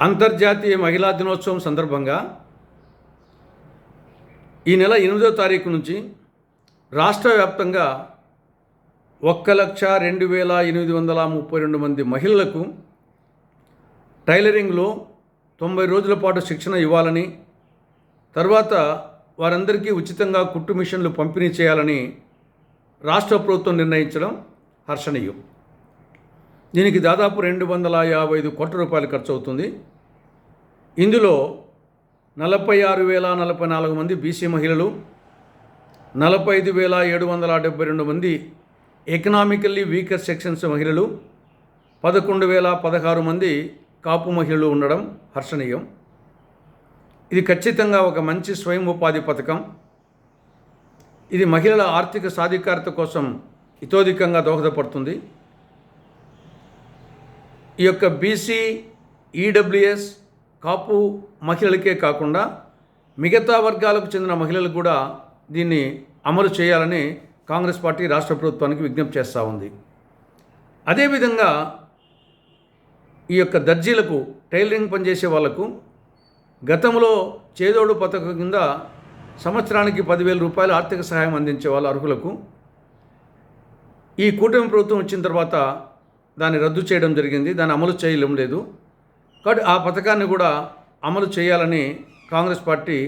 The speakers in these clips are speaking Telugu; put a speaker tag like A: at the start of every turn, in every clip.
A: అంతర్జాతీయ మహిళా దినోత్సవం సందర్భంగా ఈ నెల ఎనిమిదో తారీఖు నుంచి రాష్ట్ర వ్యాప్తంగా ఒక్క లక్ష రెండు వేల ఎనిమిది వందల ముప్పై రెండు మంది మహిళలకు టైలరింగ్లో తొంభై రోజుల పాటు శిక్షణ ఇవ్వాలని తర్వాత వారందరికీ ఉచితంగా కుట్టు మిషన్లు పంపిణీ చేయాలని రాష్ట్ర ప్రభుత్వం నిర్ణయించడం హర్షణీయం. దీనికి దాదాపు రెండు వందల యాభై ఐదు కోట్ల రూపాయలు ఖర్చు అవుతుంది. ఇందులో నలభై ఆరు వేల నలభై నాలుగు మంది బీసీ మహిళలు నలభై ఐదు వేల ఏడు వందల డెబ్బై రెండు మంది ఎకనామికల్లీ వీకర్ సెక్షన్స్ మహిళలు పదకొండు వేల పదహారు మంది కాపు మహిళలు ఉండడం హర్షణీయం. ఇది ఖచ్చితంగా ఒక మంచి స్వయం ఉపాధి పథకం. ఇది మహిళల ఆర్థిక సాధికారత కోసం ఇతోధికంగా దోహదపడుతుంది. ఈ యొక్క బీసీ ఈడబ్ల్యూఎస్ కాపు మహిళలకే కాకుండా మిగతా వర్గాలకు చెందిన మహిళలు కూడా దీన్ని అమలు చేయాలని కాంగ్రెస్ పార్టీ రాష్ట్ర ప్రభుత్వానికి విజ్ఞప్తి చేస్తూ ఉంది. అదేవిధంగా ఈ యొక్క దర్జీలకు టైలరింగ్ పనిచేసే వాళ్ళకు గతంలో చేదోడు పథకం కింద సంవత్సరానికి పదివేల రూపాయలు ఆర్థిక సహాయం అందించే వాళ్ళ అర్హులకు ఈ కూటమి ప్రభుత్వం వచ్చిన తర్వాత దాన్ని రద్దు చేయడం జరిగింది. దాన్ని అమలు చేయలేం లేదు. కాబట్టి ఆ పథకాన్ని కూడా అమలు చేయాలని కాంగ్రెస్ పార్టీ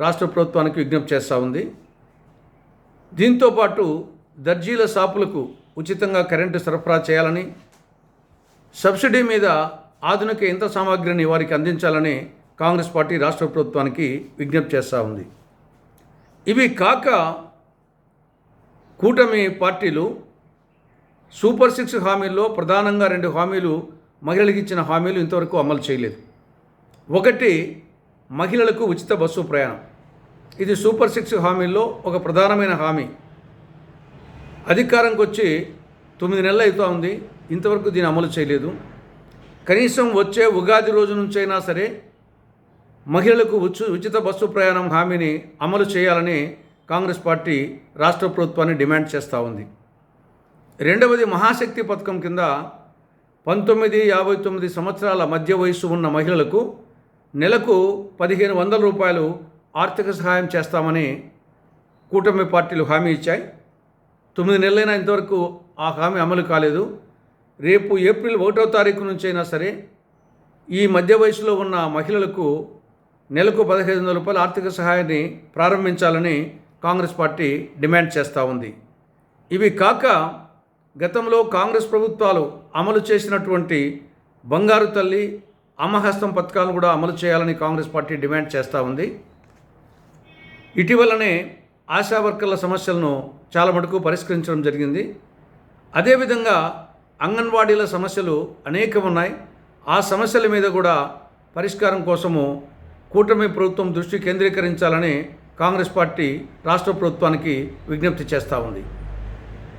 A: రాష్ట్ర ప్రభుత్వానికి విజ్ఞప్తి చేస్తూ ఉంది. దీంతోపాటు దర్జీల షాపులకు ఉచితంగా కరెంటు సరఫరా చేయాలని సబ్సిడీ మీద ఆధునిక యంత్ర సామాగ్రిని వారికి అందించాలని కాంగ్రెస్ పార్టీ రాష్ట్ర ప్రభుత్వానికి విజ్ఞప్తి చేస్తూ ఉంది. ఇవి కాక కూటమి పార్టీలు సూపర్ సిక్స్ హామీల్లో ప్రధానంగా రెండు హామీలు మహిళలకు ఇచ్చిన హామీలు ఇంతవరకు అమలు చేయలేదు. ఒకటి మహిళలకు ఉచిత బస్సు ప్రయాణం. ఇది సూపర్ సిక్స్ హామీల్లో ఒక ప్రధానమైన హామీ. అధికారంకి వచ్చి తొమ్మిది నెలలు అవుతూ ఉంది. ఇంతవరకు దీన్ని అమలు చేయలేదు. కనీసం వచ్చే ఉగాది రోజు నుంచైనా సరే మహిళలకు ఉచి ఉచిత బస్సు ప్రయాణం హామీని అమలు చేయాలని కాంగ్రెస్ పార్టీ రాష్ట్ర ప్రభుత్వాన్ని డిమాండ్ చేస్తూ ఉంది. రెండవది మహాశక్తి పథకం కింద పంతొమ్మిది యాభై తొమ్మిది సంవత్సరాల మధ్య వయస్సు ఉన్న మహిళలకు నెలకు పదిహేను వందల రూపాయలు ఆర్థిక సహాయం చేస్తామని కూటమి పార్టీలు హామీ ఇచ్చాయి. తొమ్మిది నెలలైనా ఇంతవరకు ఆ హామీ అమలు కాలేదు. రేపు ఏప్రిల్ ఒకటో తారీఖు నుంచైనా సరే ఈ మధ్య వయసులో ఉన్న మహిళలకు నెలకు పదహైదు వందల రూపాయల ఆర్థిక సహాయాన్ని ప్రారంభించాలని కాంగ్రెస్ పార్టీ డిమాండ్ చేస్తూ ఉంది. ఇవి కాక గతంలో కాంగ్రెస్ ప్రభుత్వాలు అమలు చేసినటువంటి బంగారు తల్లి అమ్మహస్తం పథకాలను కూడా అమలు చేయాలని కాంగ్రెస్ పార్టీ డిమాండ్ చేస్తూ ఉంది. ఇటీవలనే ఆశా వర్కర్ల సమస్యలను చాలా మటుకు పరిష్కరించడం జరిగింది. అదేవిధంగా అంగన్వాడీల సమస్యలు అనేకం ఉన్నాయి. ఆ సమస్యల మీద కూడా పరిష్కారం కోసము కూటమి ప్రభుత్వం దృష్టి కేంద్రీకరించాలని కాంగ్రెస్ పార్టీ రాష్ట్ర ప్రభుత్వానికి విజ్ఞప్తి చేస్తూ ఉంది.